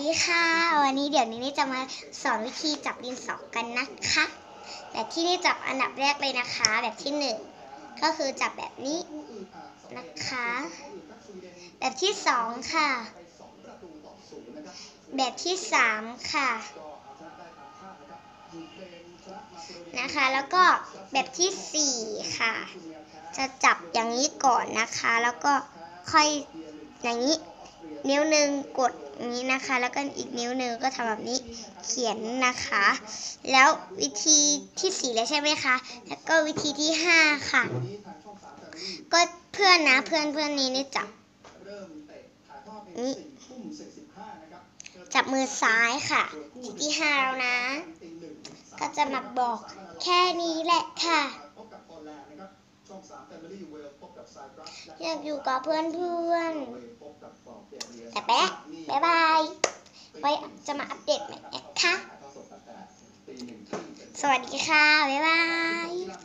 ดีค่ะ วันนี้เดี๋ยวนี้นี่จะมาสอนวิธีจับดินสอกันนะคะ แบบที่นี่จับอันดับแรกเลยนะคะ แบบที่หนึ่งก็คือจับแบบนี้นะคะ แบบที่สองค่ะ แบบที่สามค่ะ นะคะ แล้วก็แบบที่สี่ค่ะ จะจับอย่างนี้ก่อนนะคะ แล้วก็ค่อยอย่างนี้ นิ้วหนึ่งกด อย่างนี้นะคะ แล้วก็อีกนิ้วหนึ่งก็ทำแบบนี้เขียนนะคะ แล้ววิธีที่สี่แล้วใช่ไหมคะ แล้วก็วิธีที่ห้าค่ะ ก็เพื่อนนะเพื่อนเพื่อนนี้นี่จับนี่จับมือซ้ายค่ะวิธีที่ห้าแล้วนะ ก็จะมาบอกแค่นี้แหละค่ะอยากอยู่กับเพื่อนเพื่อนแต่แป๊ะ บ๊ายบาย ไว้จะมาอัปเดตใหม่นะคะ สวัสดีค่ะ บ๊ายบาย